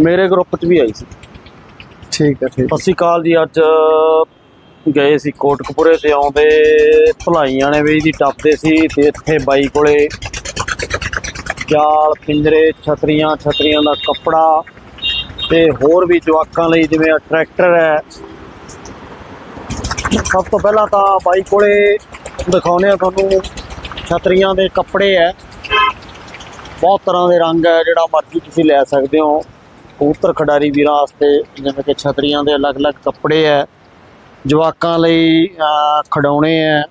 ਮੇਰੇ ਗਰੁੱਪ 'ਚ ਵੀ ਆਈ ਸੀ। ਠੀਕ ਹੈ ਠੀਕ ਸਤਿ ਸ਼੍ਰੀ ਅਕਾਲ ਜੀ ਅੱਜ ਗਏ ਸੀ ਕੋਟਕਪੁਰੇ ਤੇ ਆਉਂਦੇ ਭਲਾਈਆਂ ਨੇ ਵੀ ਦੀ ਟੱਪਦੇ ਸੀ ਤੇ ਇੱਥੇ ਬਾਈ ਕੋਲੇ ਜਾਲ ਪਿੰਜਰੇ ਛਤਰੀਆਂ ਛਤਰੀਆਂ ਦਾ ਕੱਪੜਾ ਤੇ ਹੋਰ ਵੀ ਜਵਾਕਾਂ ਲਈ ਜਿਵੇਂ ਟਰੈਕਟਰ ਹੈ। ਸਭ ਤੋਂ ਪਹਿਲਾਂ ਤਾਂ ਬਾਈ ਕੋਲੇ ਦਿਖਾਉਨੇ ਆ ਤੁਹਾਨੂੰ ਛਤਰੀਆਂ ਦੇ ਕੱਪੜੇ ਹੈ। ਬਹੁਤ ਤਰ੍ਹਾਂ ਦੇ ਰੰਗ ਹੈ, ਜਿਹੜਾ ਮਰਜ਼ੀ ਤੁਸੀਂ ਲੈ ਸਕਦੇ ਹੋ। ਕਬੂਤਰ ਖਿਡਾਰੀ ਵੀਰਾਂ ਵਾਸਤੇ, ਜਿਵੇਂ ਕਿ ਛਤਰੀਆਂ ਦੇ ਅਲੱਗ-ਅਲੱਗ ਕੱਪੜੇ ਹੈ। ਜਵਾਕਾਂ ਲਈ ਖਿਡੌਣੇ ਹੈ।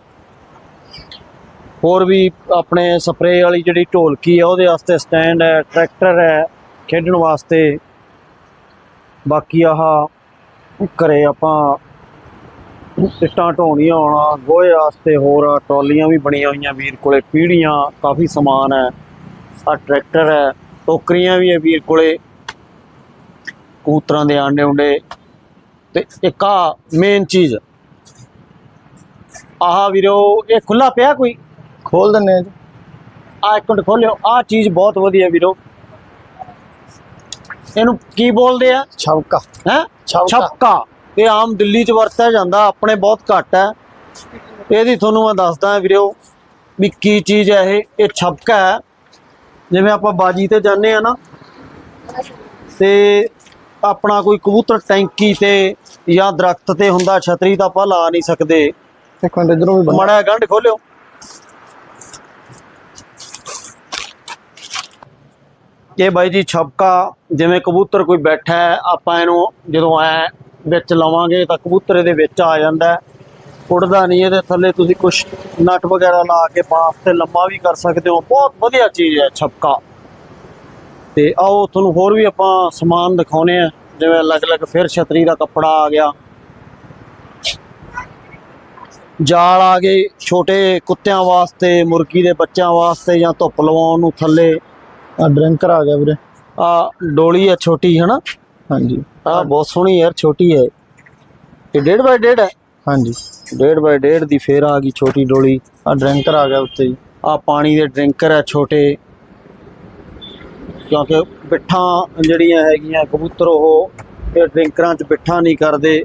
ਹੋਰ ਵੀ ਆਪਣੇ ਸਪਰੇਅ ਵਾਲੀ ਜਿਹੜੀ ਢੋਲਕੀ ਹੈ, ਉਹਦੇ ਵਾਸਤੇ ਸਟੈਂਡ ਹੈ, ਟਰੈਕਟਰ ਹੈ, ਖੇਡਣ ਵਾਸਤੇ। ਬਾਕੀ ਆਹ ਘਰੇ ਆਪਾਂ ਇੱਟਾਂ ਢੋਣੀਆਂ ਹੋਣਾ, ਗੋਹੇ ਵਾਸਤੇ ਹੋਰ ਟਰਾਲੀਆਂ ਵੀ ਬਣੀਆਂ ਹੋਈਆਂ ਵੀਰ ਕੋਲੇ, ਪੀੜੀਆਂ, ਕਾਫੀ ਸਮਾਨ ਹੈ। ਆ ਟਰੈਕਟਰ ਹੈ ਟੋਕਰੀਆਂ ਵੀ ਹੈ ਵੀਰ ਕੋਲੇ। ਕਬੂਤਰਾਂ ਦੇ ਆਂਡੇ ਉਂਡੇ। ਤੇ ਇੱਕ ਆ ਮੇਨ ਚੀਜ਼। ਆਹ ਵੀਰੋ ਇਹ ਖੁੱਲਾ ਪਿਆ ਕੋਈ? ਖੋਲ ਦਿੰਨੇ ਆ ਆ ਇੱਕ ਮਿੰਟ ਖੋਲਿਓ ਆ ਚੀਜ਼ ਬਹੁਤ ਵਧੀਆ ਵੀਰੋ। ਇਹਨੂੰ ਕੀ ਬੋਲਦੇ ਆ? ਛਵਕਾ ਹੈ? ਛਪਕਾ। ਛਪਕਾ ਇਹ ਆਮ ਦਿੱਲੀ 'ਚ ਵਰਤਿਆ ਜਾਂਦਾ ਆਪਣੇ ਬਹੁਤ ਘੱਟ ਹੈ। ਇਹਦੀ ਤੁਹਾਨੂੰ ਮੈਂ ਦੱਸਦਾ ਵੀਰੋ ਵੀ ਕੀ ਚੀਜ਼ ਹੈ ਇਹ। ਇਹ ਛਪਕਾ ਹੈ। ਜਿਵੇਂ ਆਪਾਂ ਬਾਜੀ ਤੇ ਜਾਂਦੇ ਆ ਨਾ ਤੇ ਆਪਣਾ ਕੋਈ ਕਬੂਤਰ ਟੈਂਕੀ ਤੇ ਜਾਂ ਦਰਖਤ ਤੇ ਹੁੰਦਾ ਛਤਰੀ ਤਾਂ ਆਪਾਂ ਲਾ ਨਹੀਂ ਸਕਦੇ। ਇੱਕ ਮਿੰਟ ਇਧਰੋਂ ਵੀ ਬਣਾ ਮੜਾ ਗੰਢ ਖੋਲਿਓ। ਇਹ ਬਾਈ ਜੀ ਛਪਕਾ ਜਿਵੇਂ ਕਬੂਤਰ ਕੋਈ ਬੈਠਾ ਆਪਾਂ ਇਹਨੂੰ ਜਦੋਂ ਐ ਵਿੱਚ ਲਵਾਂਗੇ ਤਾਂ ਕਬੂਤਰ ਇਹਦੇ ਵਿੱਚ ਆ ਜਾਂਦਾ ਹੈ। ਉੱਡਦਾ ਨਹੀਂ ਇਹਦੇ ਥੱਲੇ ਤੁਸੀਂ ਕੁਝ ਨਟ ਵਗੈਰਾ ਲਾ ਕੇ ਬਾਂਸ ਤੇ ਲੰਮਾ ਵੀ ਕਰ ਸਕਦੇ ਹੋ। ਬਹੁਤ ਵਧੀਆ ਚੀਜ਼ ਹੈ ਛਪਕਾ। ਤੇ ਆਓ ਤੁਹਾਨੂੰ ਹੋਰ ਵੀ ਆਪਾਂ ਸਮਾਨ ਦਿਖਾਉਨੇ ਆ। ਜਿਵੇਂ ਅਲੱਗ-ਅਲੱਗ ਫਿਰ ਛਤਰੀ ਦਾ ਕੱਪੜਾ ਆ ਗਿਆ। ਜਾਲ ਆ ਗਏ ਛੋਟੇ ਕੁੱਤਿਆਂ ਵਾਸਤੇ ਮੁਰਗੀ ਦੇ ਬੱਚਿਆਂ ਵਾਸਤੇ ਜਾਂ ਧੁੱਪ ਲਵਾਉਣ ਨੂੰ ਥੱਲੇ। ਆ ਡਰਿੰਕਰ ਆ ਗਿਆ ਵੀਰੇ। ਆ ਡੋਲੀ ਹੈ ਛੋਟੀ ਹੈ ਨਾ ਹਾਂਜੀ। ਆ ਬਹੁਤ ਸੋਹਣੀ ਯਾਰ ਛੋਟੀ ਹੈ। ਇਹ ਡੇਢ ਬਾਈ ਡੇਢ ਹੈ। ਹਾਂਜੀ। ਡੇਢ ਬਾਈ ਡੇਢ ਦੀ ਫੇਰ ਆ ਗਈ ਛੋਟੀ ਡੋਲੀ। ਆ ਡਰਿੰਕਰ ਆ ਗਿਆ ਉੱਤੇ ਜੀ। ਆ ਪਾਣੀ ਦੇ ਡਰਿੰਕਰ ਹੈ ਛੋਟੇ। ਕਿਉਂਕਿ ਬਿੱਠਾਂ ਜਿਹੜੀਆਂ ਹੈਗੀਆਂ ਕਬੂਤਰ ਉਹ ਇਹ ਡਰਿੰਕਰਾਂ 'ਚ ਬਿੱਠਾਂ ਨਹੀਂ ਕਰਦੇ।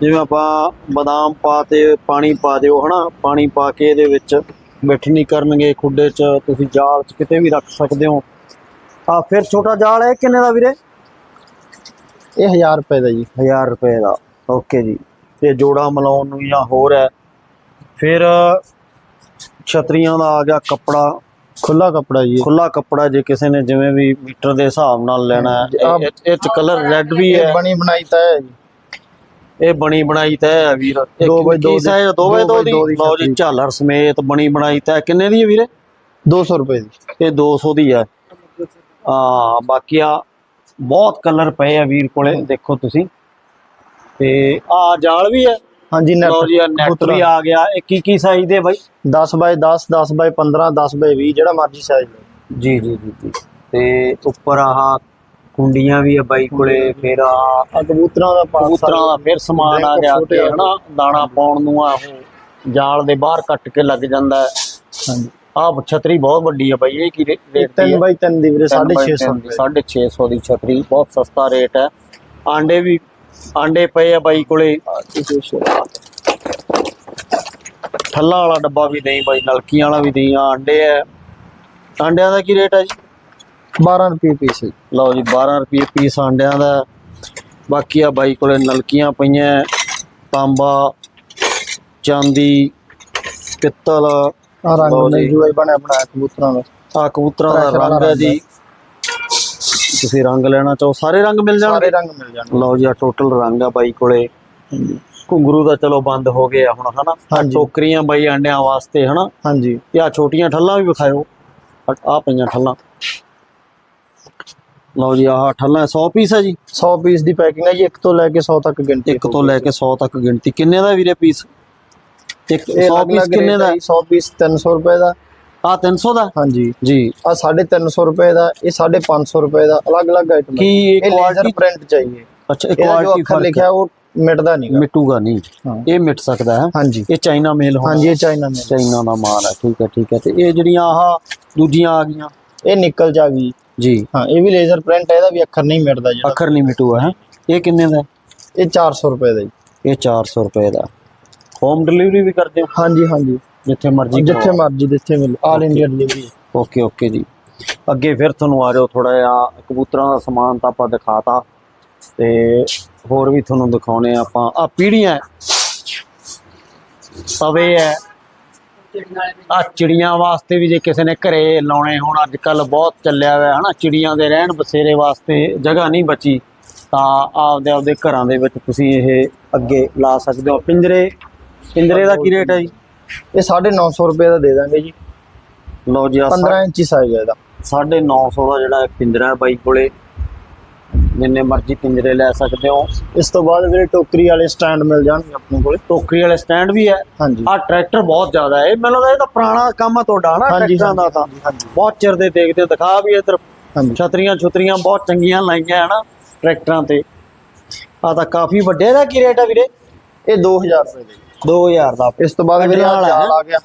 ਜਿਵੇਂ ਆਪਾਂ ਬਦਾਮ ਪਾ ਤੇ ਪਾਣੀ ਪਾ ਦਿਓ ਹਨਾ? ਪਾਣੀ ਪਾ ਕੇ ਇਹਦੇ ਵਿੱਚ ਬਿੱਠ ਨਹੀਂ ਕਰਨਗੇ ਖੁੱਡੇ 'ਚ ਤੁਸੀਂ ਜਾਲ 'ਚ ਕਿਤੇ ਵੀ ਰੱਖ ਸਕਦੇ ਹੋ। ਆ ਫਿਰ ਛੋਟਾ ਜਾਲ ਹੈ ਕਿੰਨੇ ਦਾ ਵੀਰੇ? ਇਹ 1000 ਰੁਪਏ ਦਾ ਜੀ। 1000 ਰੁਪਏ ਦਾ। ਓਕੇ ਜੀ। ਤੇ ਜੋੜਾ ਮਲਾਉਣ ਨੂੰ ਜਾਂ ਹੋਰ ਹੈ। ਫਿਰ ਛਤਰੀਆਂ ਦਾ ਆ ਗਿਆ ਕੱਪੜਾ। ਖੁੱਲਾ ਕੱਪੜਾ ਜੀ। ਖੁੱਲਾ ਕੱਪੜਾ ਜੇ ਕਿਸੇ ਨੇ ਜਿਵੇਂ ਵੀ ਮੀਟਰ ਦੇ ਹਿਸਾਬ ਨਾਲ ਲੈਣਾ ਹੈ। ਇਹ- ਚ ਕਲਰ ਰੈੱਡ ਵੀ ਹੈ। ਬਣੀ ਬਣਾਈ ਤਾਂ ਹੈ ਇਹ ਬਣੀ ਬਣਾਈ ਤਾਂ ਹੈ ਵੀਰ। ਇਹ ਦੋ ਬਾਈ ਦੋ ਕੀ ਦੀ- ਸਾਈਜ਼ 2 ਬਾਈ ਦੋ 2 ਬਾਈ ਦੀ? ਲਓ ਜੀ। ਝਾਲਰ ਸਮੇਤ ਬਣੀ ਬਣਾਈ ਤਾਂ ਹੈ। ਕਿੰਨੇ ਦੀ ਹੈ ਵੀਰੇ? 200 ਰੁਪਏ ਦੀ। ਇਹ 200 ਦੀ ਹੈ। ਆ ਬਾਕੀ ਆ ਬਹੁਤ ਕਲਰ ਪਏ ਆ ਵੀਰ ਕੋਲੇ। ਦੇਖੋ ਤੁਸੀਂ। ਤੇ ਆ ਜਾਲ ਵੀ ਹੈ। ਹਾਂਜੀ ਨੈਟ ਲਓ ਜੀ ਨੈਟ ਵੀ ਆ। ਗਿਆ। ਇਹ ਕੀ ਕੀ ਸਾਈਜ਼ ਦੇ ਬਾਈ? 10 ਬਾਈ 10 10 ਬਾਈ 15 10 ਬਾਈ 20 ਜਿਹੜਾ ਮਰਜ਼ੀ ਸਾਈਜ਼ ਜੀ ਜੀ ਜੀ ਤੇ ਉੱਪਰ ਆਹ ਕੁੰਡੀਆਂ ਵੀ ਆ ਬਾਈ ਕੋਲੇ ਫਿਰ ਆ ਕਬੂਤਰਾਂ ਦਾ ਪਾਸ ਕਬੂਤਰਾਂ ਦਾ ਫਿਰ ਸਮਾਨ ਆ ਗਿਆ ਤੇ। ਹਨਾ? ਦਾਣਾ ਪਾਉਣ ਨੂੰ ਆ ਉਹ ਜਾਲ ਦੇ ਬਾਹਰ ਕੱਟ ਕੇ ਲੱਗ ਜਾਂਦਾ ਹਾਂਜੀ। ਆ ਛਤਰੀ ਬਹੁਤ ਵੱਡੀ ਆ ਬਾਈ ਇਹ ਕੀ ਰੇਟ ਦੀ 3 ਹੈ? ਬਾਈ 3 ਦੀ ਵੀਰੇ ਤਿੰਨ ਬਾਈ 650 ਤਿੰਨ ਰੁਪਏ। ਸਾਢੇ ਛੇ ਸੌ ਦੀ ਛਤਰੀ ਬਹੁਤ ਸਸਤਾ ਰੇਟ ਹੈ। ਆਂਡੇ ਵੀ ਆਂਡੇ ਪਏ ਆ ਬਾਈ ਕੋਲੇ। ਠੱਲਾ ਵਾਲਾ ਡੱਬਾ ਵੀ ਨਹੀਂ ਬਾਈ ਨਲਕੀਆਂ ਵਾਲਾ ਵੀ ਨਹੀਂ ਆਂਡੇ ਆ ਆਂਡਿਆਂ ਦਾ ਕੀ ਰੇਟ ਹੈ ਜੀ? 12 ਰੁਪਏ ਪੀਸ ਲਓ ਜੀ 12 ਰੁਪਏ ਪੀਸ ਆਂਡਿਆਂ ਦਾ। ਬਾਕੀ ਆ ਬਾਈ ਕੋਲੇ ਨਲਕੀਆਂ ਪਈਆਂ ਤਾਂਬਾ ਚਾਂਦੀ ਪਿੱਤਲ। ਆ ਰੰਗ ਲਓ ਮਿਲ ਜੀ। ਜੂਗਾ ਜੀ ਬਣਿਆ ਬਣਾਇਆ ਕਬੂਤਰਾਂ ਦਾ। ਆ ਕਬੂਤਰਾਂ ਦਾ ਰੰਗ ਹੈ ਜੀ। ਤੁਸੀਂ ਰੰਗ ਲੈਣਾ ਚਾਹੋ ਸਾਰੇ ਰੰਗ ਮਿਲ ਜਾਣਗੇ? ਸਾਰੇ ਰੰਗ ਮਿਲ ਜਾਣਗੇ। ਲਓ ਜੀ ਆ ਟੋਟਲ ਰੰਗ ਆ ਬਾਈ ਕੋਲੇ। ਘੁੰਗਰੂ ਦਾ ਚਲੋ ਬੰਦ ਹੋ ਗਿਆ ਹੁਣ ਹਨਾ? ਹਾਂਜੀ। ਟੋਕਰੀਆਂ ਬਾਈ ਆਂਡਿਆਂ ਵਾਸਤੇ ਹਨਾ? ਹਾਂਜੀ। ਤੇ ਆ ਛੋਟੀਆਂ ਠੱਲਾਂ ਵੀ ਵਿਖਾਇਓ। ਆ ਪਈਆਂ ਠੱਲਾਂ। ਲਓ ਜੀ ਆਹ ਠੱਲਾਂ 100 ਪੀਸ ਹੈ ਜੀ। 100 ਪੀਸ ਦੀ ਪੈਕਿੰਗ ਹੈ ਜੀ 1 ਤੋਂ ਲੈ ਕੇ 100 ਤੱਕ ਗਿਣਤੀ ਇੱਕ ਤੋਂ ਲੈ ਕੇ 100 ਤੱਕ ਗਿਣਤੀ। ਕਿੰਨੇ ਦਾ ਵੀਰੇ ਪੀਸ? ਇੱਕ ਇਹ 100 ਪੀਸ ਕਿੰਨੇ ਦਾ? 100 ਪੀਸ 300 ਰੁਪਏ ਦਾ। ਆ 300 ਦਾ? ਹਾਂਜੀ। ਜੀ। ਆ 350 ਰੁਪਏ ਦਾ ਇਹ 550 ਰੁਪਏ ਦਾ ਅਲੱਗ-ਅਲੱਗ ਆਈਟਮ ਕੀ ਇਹ ਕੁਆਲਿਟੀ ਪ੍ਰਿੰਟ ਚਾਹੀਏ ਅੱਛਾ ਇਹ ਜੋ ਕੁਆਲਿਟੀ ਅੱਖਰ ਲਿਖਿਆ ਉਹ ਮਿਟਦਾ ਨਹੀਂਗਾ ਮਿਟੂਗਾ ਨਹੀਂ। ਇਹ ਮਿਟ ਸਕਦਾ ਹੈ। ਹਾਂਜੀ। ਇਹ ਚਾਈਨਾ ਮੇਲ ਹੋਣਾ। ਹਾਂਜੀ ਇਹ ਚਾਈਨਾ ਮੇਡ ਚਾਈਨਾ ਦਾ ਮਾਲ ਹੈ। ਠੀਕ ਹੈ ਠੀਕ ਹੈ। ਤੇ ਇਹ ਜਿਹੜੀਆਂ ਆਹ ਦੂਜੀਆਂ ਆ ਗਈਆਂ? ਇਹ ਨਿਕਲ ਆ ਗਈ। ਜੀ। ਹਾਂ ਇਹ ਵੀ ਲੇਜ਼ਰ ਪ੍ਰਿੰਟ ਹੈ ਇਹਦਾ ਵੀ ਅੱਖਰ ਨਹੀਂ ਮਿਟਦਾ ਜਿਹੜਾ। ਅੱਖਰ ਨਹੀਂ ਮਿਟੂਆ ਹੈ? ਇਹ ਕਿੰਨੇ ਦਾ? ਇਹ 400 ਰੁਪਏ ਦਾ ਜੀ। ਇਹ 400 ਰੁਪਏ ਦਾ। ਹੋਮ ਡਿਲੀਵਰੀ ਵੀ ਕਰਦੇ ਹੋ? ਹਾਂਜੀ ਹਾਂਜੀ। ਜਿੱਥੇ ਮਰਜ਼ੀ ਜਿੱਥੇ ਮਰਜ਼ੀ ਜਿੱਥੇ ਮਿਲ। All India delivery okay okay ਜੀ। ਅੱਗੇ ਫਿਰ ਤੁਹਾਨੂੰ ਆ ਜਾਓ ਥੋੜਾ ਜਿਹਾ ਕਬੂਤਰਾਂ ਦਾ ਸਮਾਨ ਤਾਂ ਆਪਾਂ ਦਿਖਾਤਾ। ਤੇ ਹੋਰ ਵੀ ਤੁਹਾਨੂੰ ਦਿਖਾਉਣੇ ਆਪਾਂ। ਆ ਪੀੜੀਆਂ। ਤਵੇ ਹੈ। ਆ ਚਿੜੀਆਂ ਵਾਸਤੇ ਵੀ ਜੇ ਕਿਸੇ ਨੇ ਘਰੇ ਲਾਉਣੇ ਹੋਣ ਅੱਜ ਕੱਲ ਬਹੁਤ ਚੱਲਿਆ ਹੋਇਆ ਹਨਾ? ਚਿੜੀਆਂ ਦੇ ਰਹਿਣ ਬਸੇਰੇ ਵਾਸਤੇ ਜਗ੍ਹਾ ਨਹੀਂ ਬਚੀ। ਤਾਂ ਆਪਦੇ ਆਪਦੇ ਘਰਾਂ ਦੇ ਵਿੱਚ ਤੁਸੀਂ ਇਹ ਅੱਗੇ ਲਾ ਸਕਦੇ ਹੋ। ਪਿੰਜਰੇ। ਪਿੰਜਰੇ ਦਾ ਕੀ ਰੇਟ ਹੈ ਜੀ? ਇਹ 950 ਰੁਪਏ ਦਾ ਦੇ ਦਾਂਗੇ ਜੀ। ਲਓ ਜੀ ਆਹ 15 ਇੰਚੀ ਸਾਈਜ਼ ਹੈ ਇਹਦਾ। 950 ਦਾ ਜਿਹੜਾ ਪਿੰਜਰਾ ਹੈ ਬਾਈ ਕੋਲੇ। ਜਿੰਨੇ ਮਰਜ਼ੀ ਪਿੰਜਰੇ ਲੈ ਸਕਦੇ ਹੋ। ਇਸ ਤੋਂ ਬਾਅਦ ਵੀਰੇ ਟੋਕਰੀ ਵਾਲੇ ਸਟੈਂਡ ਮਿਲ ਜਾਣਗੇ ਆਪਣੇ ਕੋਲੇ। ਟੋਕਰੀ ਵਾਲੇ ਸਟੈਂਡ ਵੀ ਹੈ। ਹਾਂਜੀ। ਆ ਟਰੈਕਟਰ ਬਹੁਤ ਜ਼ਿਆਦਾ ਹੈ। ਮੈਨੂੰ ਲੱਗਦਾ ਇਹ ਤਾਂ ਪੁਰਾਣਾ ਕੰਮ ਆ ਤੁਹਾਡਾ ਨਾ ਟਰੈਕਟਰਾਂ ਦਾ ਤਾਂ। ਬਹੁਤ ਚਿਰ ਦੇ ਦੇਖਦੇ। ਦਿਖਾ ਵੀ ਇੱਧਰ। ਛਤਰੀਆਂ ਛੁਤਰੀਆਂ ਬਹੁਤ ਚੰਗੀਆਂ ਲਾਈਆਂ ਹਨਾ ਟਰੈਕਟਰਾਂ ਤੇ। ਆ ਤਾਂ ਕਾਫੀ ਵੱਡੇ ਦਾ ਕੀ ਰੇਟ ਆ ਵੀਰੇ? ਇਹ 2000 ਰੁਪਏ ਦਾ। 2000 ਦਾ। ਇਸ ਤੋਂ ਬਾਅਦ ਵੀਰੇ ਵਾਲਾ ਜਾਲ। ਆ ਗਿਆ।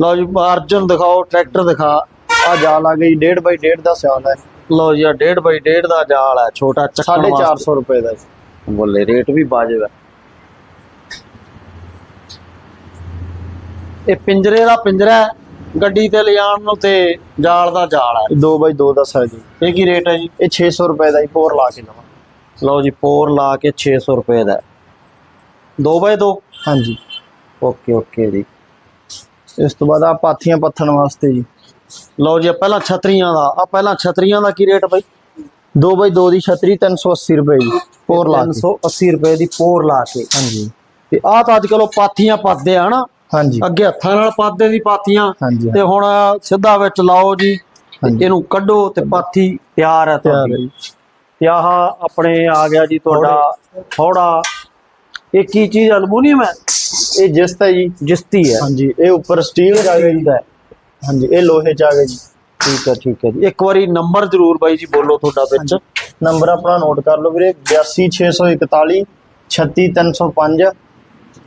ਲਓ ਜੀ ਅਰਜਨ ਦਿਖਾਓ ਟਰੈਕਟਰ ਦਿਖਾ। ਆ ਜਾਲ ਆ ਗਈ 1.5 ਬਾਈ 1.5 ਦਾ ਸਿਆਲ ਹੈ। ਲਓ ਜੀ ਆ 1.5 ਬਾਈ 1.5 ਦਾ ਜਾਲ ਹੈ ਛੋਟਾ ਚੱਕਣ ਵਾਸਤੇ। 450 ਰੁਪਏ ਦਾ। ਬੋਲੇ ਰੇਟ ਵੀ ਵਾਜਬ ਹੈ। ਇਹ ਪਿੰਜਰੇ ਦਾ ਪਿੰਜਰਾ ਗੱਡੀ ਤੇ ਲਿਜਾਣ ਨੂੰ ਤੇ ਜਾਲ ਦਾ ਜਾਲ ਹੈ। ਇਹ 2 ਬਾਈ 2 ਦਾ ਸਾਈਜ਼ ਜੀ। ਇਹ ਕੀ ਰੇਟ ਹੈ ਜੀ? ਇਹ 600 ਰੁਪਏ ਦਾ ਹੀ ਪੋਰ ਲਾ ਕੇ ਲਵਾਂ। ਲਓ ਜੀ ਪੋਰ ਲਾ ਕੇ 600 ਰੁਪਏ ਦਾ 2 ਬਾਏ 2 ਹਾਂਜੀ। ਓਕੇ ਓਕੇ ਜੀ। ਇਸ ਤੋਂ ਬਾਅਦ ਆ ਪਾਥੀਆਂ ਪੱਥਣ ਵਾਸਤੇ ਜੀ। ਲਓ ਜੀ ਪਹਿਲਾਂ ਛਤਰੀਆਂ ਦਾ ਆ ਪਹਿਲਾਂ ਛਤਰੀਆਂ ਦਾ ਕੀ ਰੇਟ ਬਾਈ? 2 ਬਾਈ 2 ਦੀ ਛਤਰੀ 380 ਰੁਪਏ ਜੀ ਪੋਰ ਲਾ ਕੇ। 380 ਰੁਪਏ ਦੀ ਪੋਰ ਲਾ ਕੇ। ਹਾਂਜੀ। ਤੇ ਆਹ ਤਾਂ ਅੱਜ ਕੱਲ ਪਾਥੀਆਂ ਪਾਦੇ ਆ ਹਨਾ? ਹਾਂਜੀ। ਅੱਗੇ ਹੱਥਾਂ ਨਾਲ ਪਾਦੇ ਦੀ ਪਾਥੀਆਂ। ਤੇ ਹੁਣ ਸਿੱਧਾ ਵਿੱਚ ਲਾਓ ਜੀ। ਇਹਨੂੰ ਕੱਢੋ ਤੇ ਪਾਥੀ ਤਿਆਰ ਹੈ ਤੁਹਾਡੀ। ਤੇ ਆਹ ਆਪਣੇ ਆ ਗਿਆ ਜੀ ਤੁਹਾਡਾ ਥੋੜਾ ਇਹ ਕੀ ਚੀਜ਼ ਅਲਮੂਨੀਅਮ ਹੈ? ਇਹ ਜਿਸਤ ਹੈ ਜੀ ਜਿਸਤੀ ਹੈ। ਹਾਂਜੀ। ਇਹ ਉੱਪਰ ਸਟੀਲ ਚ ਆ ਗਿਆ ਜੀ ਦਾ। ਹਾਂਜੀ। ਇਹ ਲੋਹੇ ਚ ਆ ਗਿਆ ਜੀ। ਠੀਕ ਹੈ ਠੀਕ ਹੈ ਜੀ। ਇੱਕ ਵਾਰੀ ਨੰਬਰ ਜ਼ਰੂਰ ਬਾਈ ਜੀ ਬੋਲੋ ਤੁਹਾਡਾ ਵਿੱਚ। ਨੰਬਰ ਆਪਣਾ ਨੋਟ ਕਰ ਲਓ ਵੀਰੇ। 82641 36305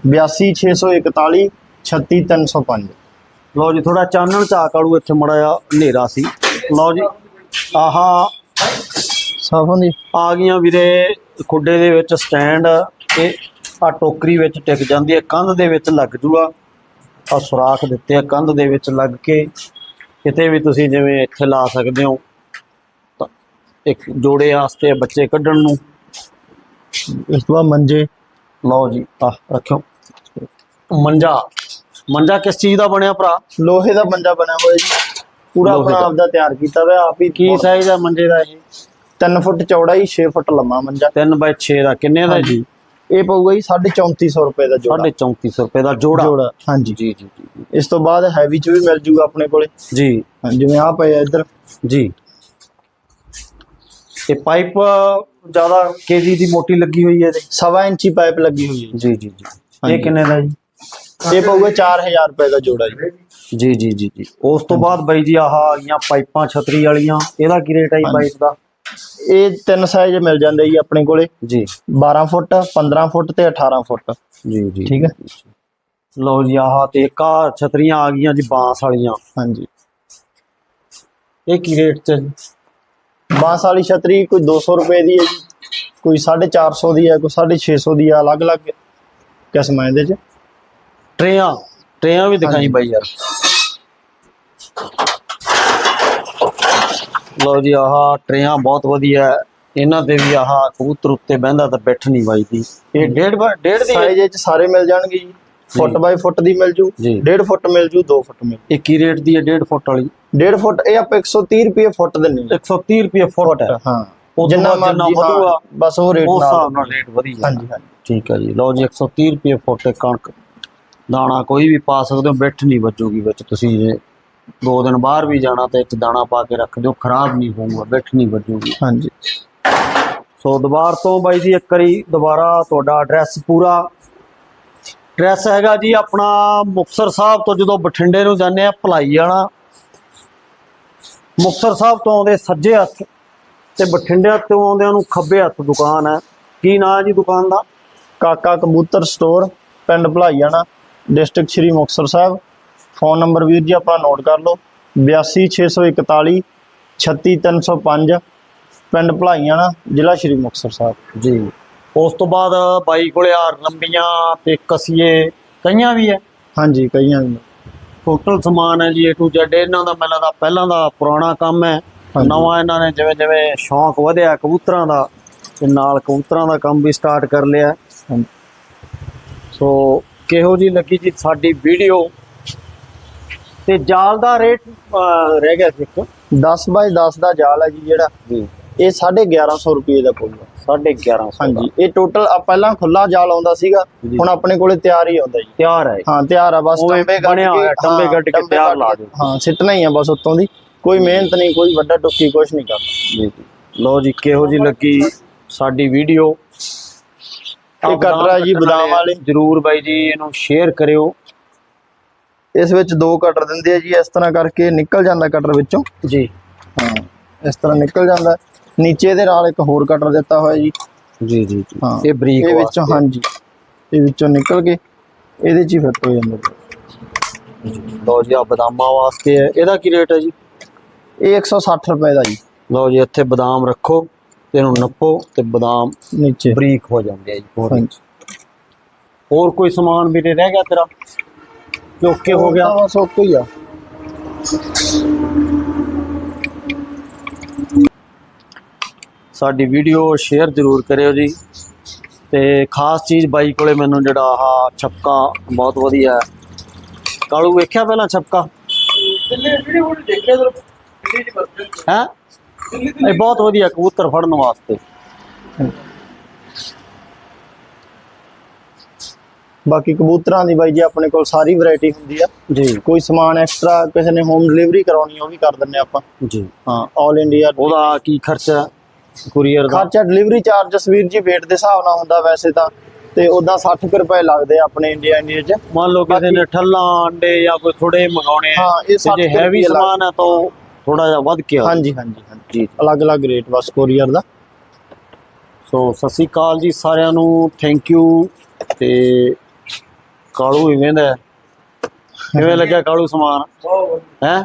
82641 36305 ਲਓ ਜੀ ਥੋੜਾ ਚਾਨਣ ਝਾਕ ਆੜੂ ਇੱਥੇ ਮੜਾ ਜਿਹਾ ਹਨੇਰਾ ਸੀ। ਲਓ ਜੀ। ਆਹਾ। ਸਾਫ਼ ਹੁੰਦੀ ਆ ਗਈਆਂ ਵੀਰੇ ਖੁੱਡੇ ਦੇ ਵਿੱਚ ਸਟੈਂਡ। ਇਹ ਆ ਟੋਕਰੀ ਵਿੱਚ ਟਿਕ ਜਾਂਦੀ ਹੈ ਕੰਧ ਦੇ ਵਿੱਚ ਲੱਗ ਜੂਗਾ ਆ ਸੁਰਾਖ ਦਿੱਤੇ ਆ ਕੰਧ ਦੇ ਵਿੱਚ ਲੱਗ ਕੇ। ਕਿਤੇ ਵੀ ਤੁਸੀਂ ਜਿਵੇਂ ਇੱਥੇ ਲਾ ਸਕਦੇ ਹੋ ਤਾਂ ਇੱਕ ਜੋੜੇ ਵਾਸਤੇ ਬੱਚੇ ਕੱਢਣ ਨੂੰ। ਇਸ ਤੋਂ ਬਾਅਦ ਮੰਜੇ। ਲਓ ਜੀ ਆ ਰੱਖਿਓ। ਮੰਜਾ। ਮੰਜਾ ਕਿਸ ਚੀਜ਼ ਦਾ ਬਣਿਆ ਭਰਾ? ਲੋਹੇ ਦਾ ਮੰਜਾ ਬਣਿਆ ਹੋਇਆ ਜੀ। ਪੂਰਾ ਆਪਣਾ ਦਾ। ਆਪਦਾ ਤਿਆਰ ਕੀਤਾ ਹੋਇਆ ਆਪ ਹੀ ਕੀ ਸਾਈਜ਼ ਹੈ ਮੰਜੇ ਦਾ ਇਹ? 3 ਫੁੱਟ ਚੌੜਾ ਹੀ 6 ਫੁੱਟ ਲੰਮਾ ਮੰਜਾ। 3 ਬਾਈ 6 ਦਾ। ਕਿੰਨੇ ਦਾ ਜੀ? ਇਹ ਪਊਗਾ ਜੀ 3450 ਰੁਪਏ ਦਾ ਜੋੜਾ। 3450 ਰੁਪਏ ਦਾ ਜੋੜਾ। ਜੋੜਾ ਹਾਂਜੀ। ਜੀ ਜੀ ਇਸ ਤੋਂ ਬਾਅਦ ਹੈਵੀ ਚ ਵੀ ਮਿਲ ਜੂਗਾ ਆਪਣੇ ਕੋਲੇ। ਜੀ। ਜਿਵੇਂ ਆ ਪਏ ਇੱਧਰ। ਜੀ। ਇਹ ਪਾਈਪ ਜ਼ਿਆਦਾ ਕੇਜੀ ਦੀ ਮੋਟੀ ਲੱਗੀ ਹੋਈ ਹੈ ਇਹਦੇ। ਸਵਾ ਇੰਚੀ ਪਾਈਪ ਲੱਗੀ ਹੋਈ ਹੈ। ਜੀ ਜੀ ਜੀ। ਇਹ ਕਿੰਨੇ ਦਾ ਜੀ? ਇਹ ਪਊਗਾ 4000 ਰੁਪਏ ਦਾ ਜੋੜਾ ਜੀ। ਜੀ ਜੀ ਜੀ ਉਸ ਤੋਂ ਬਾਅਦ ਬਾਈ ਜੀ ਆਹ ਆ ਗਈਆਂ ਪਾਈਪਾਂ ਛਤਰੀ ਵਾਲੀਆਂ। ਇਹਦਾ ਕੀ ਰੇਟ ਹੈ ਜੀ। ਪਾਈਪ ਦਾ? ਇਹ ਤਿੰਨ ਸਾਈਜ਼ ਮਿਲ ਜਾਂਦੇ ਜੀ ਆਪਣੇ ਕੋਲੇ। ਜੀ। 12 ਫੁੱਟ 15 ਫੁੱਟ ਤੇ 18 ਫੁੱਟ। ਜੀ ਜੀ। ਠੀਕ ਹੈ? ਲਓ ਜੀ ਆਹ ਤੇ ਆਹ ਛਤਰੀਆਂ ਆ ਗਈਆਂ ਜੀ ਬਾਂਸ ਵਾਲੀਆਂ। ਹਾਂਜੀ। ਇਹ ਕੀ ਰੇਟ ਚ ਜੀ? ਬਾਂਸ ਵਾਲੀ ਛਤਰੀ ਕੋਈ 200 ਰੁਪਏ ਦੀ ਹੈ ਜੀ। ਕੋਈ 450 ਦੀ ਹੈ ਕੋਈ 650 ਦੀ ਹੈ ਅਲੱਗ-ਅਲੱਗ ਕਿਸਮਾਂ ਇਹਦੇ ਚ। ਟਰੇਆਂ। ਟਰੇਆਂ ਵੀ ਦਿਖਾਈ। ਬਾਈ ਯਾਰ। ਲਓ ਜੀ ਆਹ ਟਰੇਆਂ ਬਹੁਤ ਵਧੀਆ। ਇਹਨਾਂ ਦੇ ਵੀ ਆਹ ਕਬੂਤਰ ਉੱਤੇ ਬਹਿੰਦਾ ਤਾਂ ਬੈਠ ਨਹੀਂ ਵੱਜਦੀ। ਇਹ ਡੇਢ ਡੇਢ ਦੀ? ਸਾਈਜ਼ ਇਹ ਚ ਸਾਰੇ ਮਿਲ ਜਾਣਗੇ ਜੀ। ਫੁੱਟ ਬਾਈ ਫੁੱਟ ਦੀ ਮਿਲ ਜੂ। ਜੀ। 1.5 ਫੁੱਟ ਮਿਲ ਜੂ 2 ਫੁੱਟ ਮਿਲ ਇਹ ਕੀ ਰੇਟ ਦੀ ਹੈ 1.5 ਫੁੱਟ ਵਾਲੀ? 1.5 ਫੁੱਟ ਇਹ ਆਪਾਂ 130 ਰੁਪਏ ਫੁੱਟ ਦਿੰਨੇ ਆ। 130 ਰੁਪਏ ਫੁੱਟ ਹੈ। ਹਾਂ। ਤੋਂ ਜਿੰਨਾ ਜਿੰਨਾ ਮਰਜ਼ੀ ਵਧੂਗਾ, ਬਸ ਉਹ ਰੇਟ ਉਸ ਹਿਸਾਬ ਨਾਲ ਨਾਲ ਰੇਟ ਵਧੀ ਜਾਂਦਾ ਹਾਂਜੀ ਹਾਂਜੀ। ਠੀਕ ਹੈ ਜੀ। ਲਓ ਜੀ 130 ਰੁਪਏ ਫੁੱਟ ਕਣਕ। ਦਾਣਾ ਕੋਈ ਵੀ ਪਾ ਸਕਦੇ ਹੋ ਬਿੱਠ ਨਹੀਂ ਵੱਜੂਗੀ ਵਿੱਚ। ਤੁਸੀਂ ਜੇ ਦੋ ਦਿਨ ਬਾਹਰ ਵੀ ਜਾਣਾ ਤੇ ਇੱਕ ਦਾਣਾ ਪਾ ਕੇ ਰੱਖ ਦਿਓ ਖਰਾਬ ਨਹੀਂ ਹੋਊਗਾ ਬਿੱਠ ਨਹੀਂ ਵੱਜੂਗੀ। ਹਾਂਜੀ। ਸੋ ਦੁਬਾਰ ਤੋਂ ਬਾਈ ਜੀ ਇੱਕ ਵਾਰੀ ਦੁਬਾਰਾ ਤੁਹਾਡਾ ਐਡਰੈਸ ਪੂਰਾ। ਐਡਰੈਸ ਹੈਗਾ ਜੀ ਆਪਣਾ ਮੁਕਤਸਰ ਸਾਹਿਬ ਤੋਂ ਜਦੋਂ ਬਠਿੰਡੇ ਨੂੰ ਜਾਂਦੇ ਆ ਭਲਾਈ ਜਾਣਾ ਮੁਕਤਸਰ ਸਾਹਿਬ ਤੋਂ ਆਉਂਦੇ ਸੱਜੇ ਹੱਥ ਤੇ ਬਠਿੰਡੇ ਤੋਂ ਆਉਂਦਿਆਂ ਨੂੰ ਖੱਬੇ ਹੱਥ ਦੁਕਾਨ ਹੈ। ਕੀ ਨਾਂ ਜੀ ਦੁਕਾਨ ਦਾ? ਕਾਕਾ ਕਬੂਤਰ ਸਟੋਰ ਪਿੰਡ Bhalaiana district Shri Muktsar Sahib. Phone number ਵੀਰ ਜੀ ਆਪਾਂ ਨੋਟ ਕਰ ਲਓ। 82641 36305 ਪਿੰਡ ਭਲਾਈਆਂ ਜ਼ਿਲ੍ਹਾ ਸ਼੍ਰੀ ਮੁਕਤਸਰ ਸਾਹਿਬ। ਜੀ। ਉਸ ਤੋਂ ਬਾਅਦ ਬਾਈ ਕੋਲੇ ਆ ਰੰਬੀਆਂ ਤੇ ਕਸੀਏ ਕਈਆਂ ਵੀ ਹੈ? ਹਾਂਜੀ ਕਈਆਂ ਵੀ ਟੋਟਲ ਸਮਾਨ ਹੈ ਜੀ A to Z ਇਹਨਾਂ ਦਾ ਮੈਨੂੰ ਦਾ ਪਹਿਲਾਂ ਦਾ ਪੁਰਾਣਾ ਕੰਮ ਹੈ। ਨਵਾਂ ਇਹਨਾਂ ਨੇ ਜਿਵੇਂ ਜਿਵੇਂ ਸ਼ੌਂਕ ਵਧਿਆ ਕਬੂਤਰਾਂ ਦਾ ਤੇ ਨਾਲ ਕਬੂਤਰਾਂ ਦਾ ਕੰਮ ਵੀ ਸਟਾਰਟ ਕਰ ਲਿਆ। ਸੋ ਕਿਹੋ ਜੀ ਲੱਗੀ ਜੀ ਸਾਡੀ ਵੀਡੀਓ ਤੇ ਜਾਲ ਦਾ ਰੇਟ ਰਹਿ ਗਿਆ ਸੀ ਇੱਕ। 10 ਬਾਈ 10 ਦਾ ਜਾਲ ਹੈ ਜੀ ਜਿਹੜਾ। ਜੀ। ਇਹ 1150 ਰੁਪਏ ਦਾ ਪਊਗਾ 1150 ਹਾਂਜੀ। ਇਹ ਟੋਟਲ ਪਹਿਲਾਂ ਖੁੱਲਾ ਜਾਲ ਆਉਂਦਾ ਸੀਗਾ। ਹੁਣ ਆਪਣੇ ਕੋਲੇ ਤਿਆਰ ਹੀ ਆਉਂਦਾ ਜੀ। ਤਿਆਰ ਹੈ। ਹਾਂ ਤਿਆਰ ਆ ਬਸ ਟੰਬੇ ਬਣਿਆ ਕੇ ਟੰਬੇ ਕੱਢ ਕੇ ਤਿਆਰ ਲਾ ਦਿਓ। ਹਾਂ ਸਿੱਟਣਾ ਹੀ ਆ ਬਸ ਉੱਤੋਂ ਦੀ। ਕੋਈ ਮਿਹਨਤ ਨਹੀਂ ਕੋਈ ਵੱਡਾ ਟੁੱਕੀ ਕੁਛ ਨਹੀਂ ਕਰਦਾ। ਜੀ। ਜੀ ਕਿਹੋ ਜੀ ਲੱਗੀ ਸਾਡੀ ਵੀਡੀਓ। ਇਹ ਕਟਰ ਜੀ ਬਦਾਮ ਵਾਲੇ। ਜਰੂਰ ਬਾਈ ਜੀ ਇਹਨੂੰ ਸ਼ੇਅਰ ਕਰਿਓ। ਇਸ ਵਿੱਚ ਦੋ ਕਟਰ ਦਿੰਦੇ ਆ ਜੀ ਇਸ ਤਰ੍ਹਾਂ ਕਰਕੇ ਨਿਕਲ ਜਾਂਦਾ ਕਟਰ ਵਿੱਚੋਂ। ਜੀ। ਹਾਂ ਇਸ ਤਰ੍ਹਾਂ ਨਿਕਲ ਜਾਂਦਾ। ਨੀਚੇ ਦੇ ਨਾਲ ਇੱਕ ਹੋਰ ਕਟਰ ਦਿੱਤਾ ਹੋਇਆ ਜੀ। ਜੀ ਜੀ ਹਾਂ ਇਹ ਬਰੀਕ ਇਹ ਵਿੱਚੋਂ ਹਾਂਜੀ। ਇਹ ਵਿੱਚੋਂ ਨਿਕਲ ਕੇ ਇਹਦੇ 'ਚ ਹੀ ਫਿੱਟ ਹੋ ਜਾਂਦਾ। ਜੀ। ਲਓ ਜੀ ਆ ਬਦਾਮਾਂ ਵਾਸਤੇ ਹੈ। ਇਹਦਾ ਕੀ ਰੇਟ ਹੈ ਜੀ? ਇਹ 160 ਰੁਪਏ ਦਾ ਜੀ। ਲਓ ਜੀ ਇੱਥੇ ਬਦਾਮ ਰੱਖੋ ਤੇ ਇਹਨੂੰ ਨੱਪੋ ਤੇ ਬਦਾਮ ਨੀਚੇ। ਬਰੀਕ ਹੋ ਜਾਂਦੇ ਆ ਜੀ ਹੋਰ ਕੋਈ ਸਮਾਨ ਵੀਰੇ ਰਹਿ ਗਿਆ ਤੇਰਾ? ਜੋ ਓਕੇ ਹੋ ਗਿਆ। ਬਸ ਓਕੇ ਹੀ ਆ। ਸਾਡੀ ਵੀਡੀਓ ਸ਼ੇਅਰ ਜ਼ਰੂਰ ਕਰਿਓ ਜੀ। ਤੇ ਖਾਸ ਚੀਜ਼ ਬਾਈ ਕੋਲੇ ਮੈਨੂੰ ਜਿਹੜਾ ਆਹ ਛਪਕਾ ਬਹੁਤ ਵਧੀਆ। ਹੈ ਕਾਲੂ ਵੇਖਿਆ ਪਹਿਲਾਂ ਛਪਕਾ? ਹੈ? ਇਹ ਬਹੁਤ ਵਧੀਆ ਕਬੂਤਰ ਫੜਨ ਵਾਸਤੇ। ਬਾਕੀ ਕਬੂਤਰਾਂ ਦੀ ਬਾਈ ਜੀ ਆਪਣੇ ਕੋਲ ਸਾਰੀ ਵੈਰਾਈਟੀ ਹੁੰਦੀ ਆ। ਜੀ। ਕੋਈ ਸਮਾਨ ਐਕਸਟਰਾ ਕਿਸੇ ਨੇ ਹੋਮ ਡਿਲੀਵਰੀ ਕਰਾਉਣੀ ਉਹ ਵੀ ਕਰ ਦਿੰਨੇ ਆਪਾਂ। ਜੀ। ਹਾਂ 올 ਇੰਡੀਆ ਉਹਦਾ ਕੀ ਖਰਚਾ ਕੁਰੀਅਰ ਦਾ? ਖਰਚਾ ਡਿਲੀਵਰੀ ਚਾਰਜ ਸਵੀਰ ਜੀ weight ਦੇ ਹਿਸਾਬ ਨਾਲ ਹੁੰਦਾ ਵੈਸੇ ਤਾਂ। ਤੇ ਉਦਾਂ 60 ਕੁ ਰੁਪਏ ਲੱਗਦੇ ਆ ਆਪਣੇ ਇੰਡੀਆ ਇੰਡੀਆ 'ਚ। ਮੰਨ ਲਓ ਕਿਸੇ ਨੇ ਠੱਲਾਂ ਅੰਡੇ ਜਾਂ ਕੋਈ ਥੋੜੇ ਮੰਗਾਉਣੇ ਆ ਹਾਂ, ਇਹ ਤੇ 60 ਜੇ ਹੈਵੀ ਸਮਾਨ ਹੈ ਤਾਂ ਥੋੜਾ ਜਿਹਾ ਵੱਧ ਕੇ ਆ ਹਾਂਜੀ ਹਾਂਜੀ ਹਾਂਜੀ। ਅਲੱਗ-ਅਲੱਗ ਰੇਟ ਬਸ ਕੋਰੀਅਰ ਦਾ। ਸੋ ਸਤਿ ਸ਼੍ਰੀ ਅਕਾਲ ਜੀ ਸਾਰਿਆਂ ਨੂੰ। ਥੈਂਕ ਯੂ ਤੇ ਕਾਲੂ ਹੈ। ਕਿਵੇਂ ਲੱਗਿਆ ਕਾਲੂ ਸਮਾਨ? ਹੈ?